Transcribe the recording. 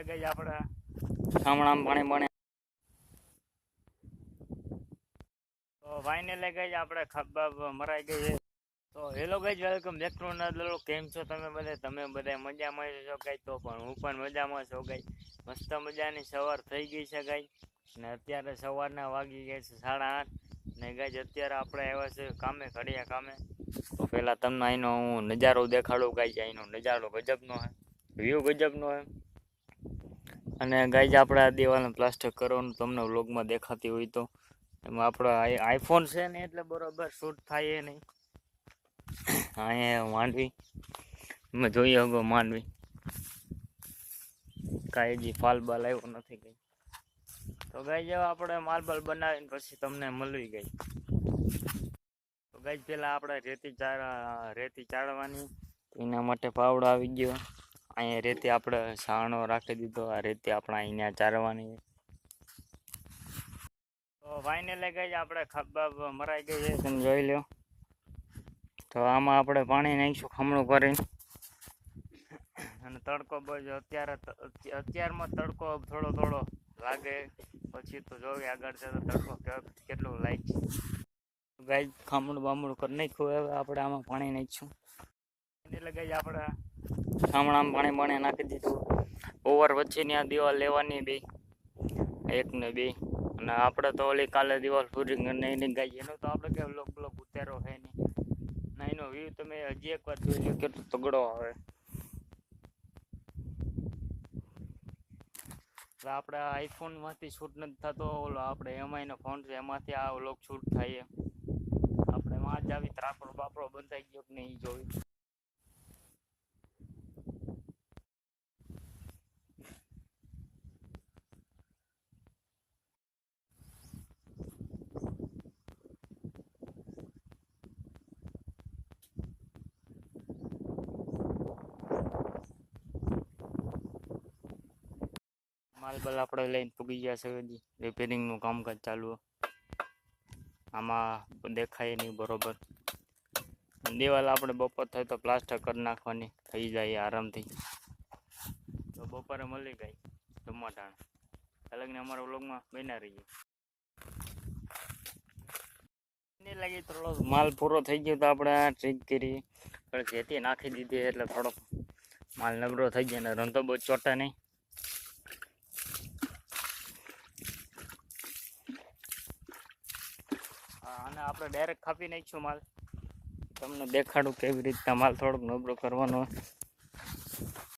એટલે ગઈ આપણે ગામડામાં પાણી પાણી તો ગઈ આપણે ખબ્બાબ મરાઈ ગઈ છે. તો હેલો ગઈ વેલકમ બેક ટુ નદલો કેમ છો તમે બધે? તમે બધા મજામાં છો ગઈ તો પણ હું પણ મજામાં છો ગઈ મસ્ત મજાની સવાર થઈ ગઈ છે ગઈ ને અત્યારે સવારના વાગી ગયા છે સાડા આઠ. ને ગઈ અત્યારે આપણે આવ્યા છે કામે ઘડિયા કામે. તો પહેલાં તમને અહીંનો હું નજારો દેખાડું ગઈ અહીંનો નજારો ગજબનો હે વ્યૂ ગજબનો છે. અને ગાઈજ આપણે આ દિવાલને પ્લાસ્ટર કરવાનું તમને વ્લોગમાં દેખાતી હોય તો. એમાં આપણો આઈફોન છે ને એટલે બરોબર શૂટ થાય એ નહીં. અહીંયા માંડવી. એમાં જોઈએ હગો માંડવી. કાંઈ હજી ફાલબાલ આવ્યો નથી કઈ. તો ગાઈ જેવા આપણે માલબાલ બનાવીને પછી તમને મળવી ગઈ તો ગાઈ પેલા આપણે રેતી ચાર, રેતી ચાળવાની એના માટે પાવડો આવી ગયો. અહીંયા રેતી આપણે છાણો રાખી દીધો, આ રેતી આપણે અહીંયા ચારવાની. તો ભાઈને લઈ ગઈ આપણે ખબ્બાબ મરાઈ ગઈ છે, તમે જોઈ લો તો આમાં આપણે પાણી નાખીશું ખમણું કરીને અને તડકો બજ અત્યારે અત્યારમાં તડકો થોડો થોડો લાગે. પછી તો જોઈએ આગળ છે તો તડકો કેટલો લાગે. ગાય ખમણું બામણું કરી નાખ્યું, હવે આપણે આમાં પાણી નાખીશું. એટલે ગાય આપણે ખામણામાં પાણી પાણી નાખી દીધું. ઓવર વચ્ચેની આ દિવાલ લેવાની બે. એક ને બે. અને આપણે તો ઓલી કાલે દિવાલ પૂરી કરીને એની ગાઈ એનો તો આપણે કે લોક લોક ઉતારો છે નહીં. ના એનો વ્યૂ તમે હજી એક વાર જોઈ લો કેટલો તગડો આવે. એટલે આપણે આઈફોનમાંથી શૂટ નથી થતો. ઓલો આપણે એમાં એનો ફોન છે. એમાંથી આ લોક શૂટ થાય એમ. આપણે એમાં જ આવી ત્રાપડો બાપડો બંધાઈ ગયો કે નહીં ઈ જોયું. માલ બાલ આપણે લઈને પૂગી ગયા છે હજી. રિપેરિંગનું કામકાજ ચાલુ આમાં દેખાય નહીં બરોબર. દિવાલ આપણે બપોર થાય તો પ્લાસ્ટર કરી નાખવાની થઈ જાય આરામથી. તો બપોરે મળી ગઈ ટમાટાણ અલગને અમારા વ્લોગમાં બન્યા રહીએ. લાગી થોડો માલ પૂરો થઈ ગયો તો આપણે આ ટ્રીક કરી. પણ જેથી નાખી દીધી એટલે થોડોક માલ નબળો થઈ ગયો ને રંધો બહુ ચોટા નહીં. અને આપણે ડાયરેક્ટ કાપી નાખીશું માલ. તમને દેખાડું કેવી રીતના માલ થોડોક નબળો કરવાનો